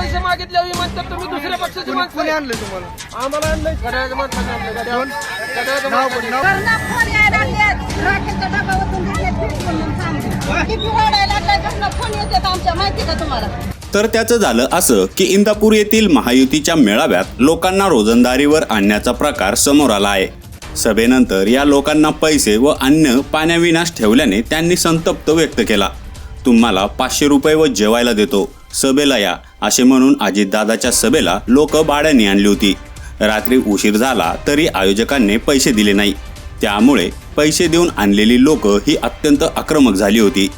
पैसे मागितले म्हणतात तुम्ही दुसऱ्या पक्षाची माणसं कोणी आहे. आणले तुम्हाला? आम्हाला आणलंय. घड्याळ्याच्या माणसाने आणलं घड्याळ. घड्याळ्याच्या नाव माणसाने. नाव? करणं फोन यायला लागलेत राखेलच्या डब्यावरून घेतले पीठ म्हणून सांगते. किती वाढायला लागलाय कसं फोन येतात आमच्या? माहिती का तुम्हाला? तर त्याचं झालं असं की इंदापूर येथील महायुतीच्या मेळाव्यात लोकांना रोजंदारीवर आणण्याचा प्रकार समोर आला आहे. सभेनंतर या लोकांना पैसे व अन्न पाण्याविनाश ठेवल्याने त्यांनी संतप्त व्यक्त केला. तुम्हाला पाचशे रुपये व जेवायला देतो. सभेला या असे म्हणून अजितदादाच्या सभेला लोक भाड्याने आणली होती. रात्री उशीर झाला तरी आयोजकांनी पैसे दिले नाही. त्यामुळे पैसे देऊन आणलेली लोक ही अत्यंत आक्रमक झाली होती.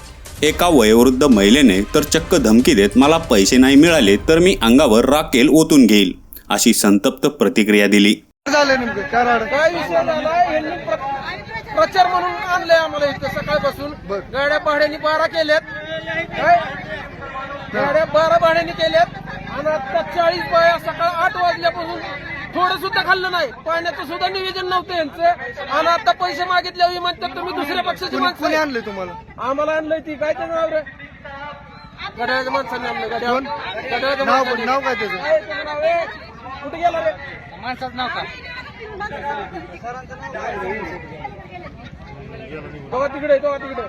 एका वयोवृद्ध महिलेने तर चक्क धमकी देत मला पैसे नाही मिळाले तर मी अंगावर राखेल ओतून घेईल अशी संतप्त प्रतिक्रिया दिली. झालं नेमकं? काय राड? काय विषय झालाय यांनी प्र- प्रचार म्हणून आणलंय आम्हाला इथं सकाळपासून. गाड्या भाड्याने बारा केल्यात. गाड्या बारा भाड्याने केल्यात. आणि आता चाळीस बाया सकाळ आठ वाजल्यापासून थोडं सुद्धा खाल्लं नाही. पाण्याचं सुद्धा निवेदन नव्हतं यांचं. आणि आता पैसे मागितले म्हणतात तुम्ही दुसऱ्या पक्षाची माणसं. आणले तुम्हाला? आम्हाला आणलंय ती. काय त्याचं नाव रे? घड्याळ्याच्या माणसाने आणलं कोण? घड्याळ्याच्या नाव. नाव काय त्याचं? नाव रे? कुठे गेला रे? माणसाचं नाव काय? बघा तिकडे बघा तिकडे.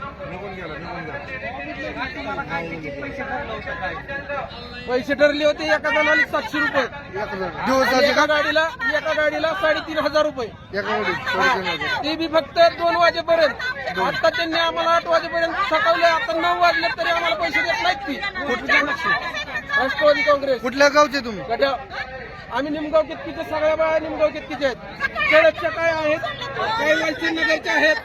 पैसे ठरले होते एका जणाला सातशे रुपये. एक गाडीला एका गाडीला साडेतीन हजार रुपये. एका. ते बी फक्त दोन वाजेपर्यंत. आता त्यांनी आम्हाला आठ वाजेपर्यंत सकाळले आता नऊ वाजले तरी आम्हाला पैसे देत नाहीत ती. राष्ट्रवादी काँग्रेस. कुठल्या गावचे तुम्ही? आम्ही निमगाव कितकीचे? सगळ्या बाया निमगाव कितकीचे आहेत? खेळतच्या काय आहेत? काही वालचीन नगरच्या आहेत?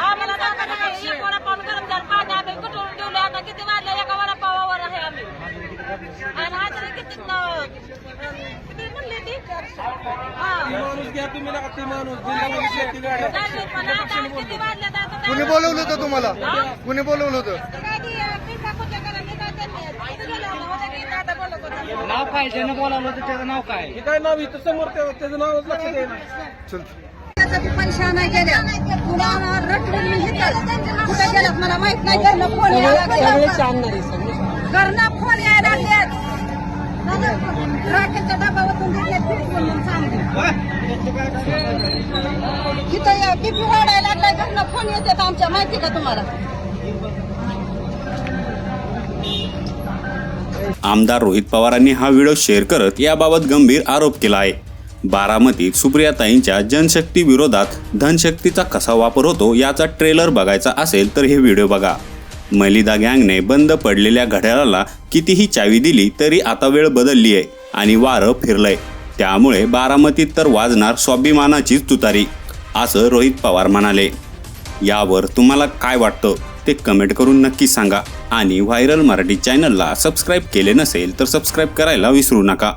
आम्हाला दाखवलं एक वडापाव गरम झालं. पाणी आम्ही कुठून ठेवले? आता किती एका वडापावावर आहे आम्ही. आणि हा म्हणले ती? हा. पण आता आता कुणी बोलवलं होतं तुम्हाला? कुणी बोलवलं होतं? नाव काय? ज्यानं बोलावलं होतं त्याचं नाव काय? हे काय नाव इथं समोर त्या- त्याचं नावच लक्षात येईल चल. त्यासाठी पैसा नाही गेल्या पुन्हा रटले मी इथं. कुठे गेल्यात मला माहीत नाही घरनं फोन यायला लागले. घरनं फोन यायला लागलेत राखेलच्या डब्यावरून घेतले. पीठ म्हणून सांगते तिथं बीपी वाढायला लागलाय. घरनं फोन येतात आमच्या माहिती का तुम्हाला? आमदार रोहित पवारांनी हा व्हिडिओ शेअर करत याबाबत गंभीर आरोप केला आहे. बारामतीत सुप्रियाताईंच्या जनशक्ती विरोधात धनशक्तीचा कसा वापर होतो याचा ट्रेलर बघायचा असेल तर हे व्हिडिओ बघा. मलिदा गँगने बंद पडलेल्या घड्याळाला कितीही चावी दिली तरी आता वेळ बदलली आहे आणि वारं फिरलंय. त्यामुळे बारामतीत तर वाजणार स्वाभिमानाचीच तुतारी असं रोहित पवार म्हणाले. यावर तुम्हाला काय वाटतं? ते कमेंट करून नक्की सांगा. आणि व्हायरल मराठी चॅनलला सबस्क्राईब केले नसेल तर सबस्क्राईब करायला विसरू नका.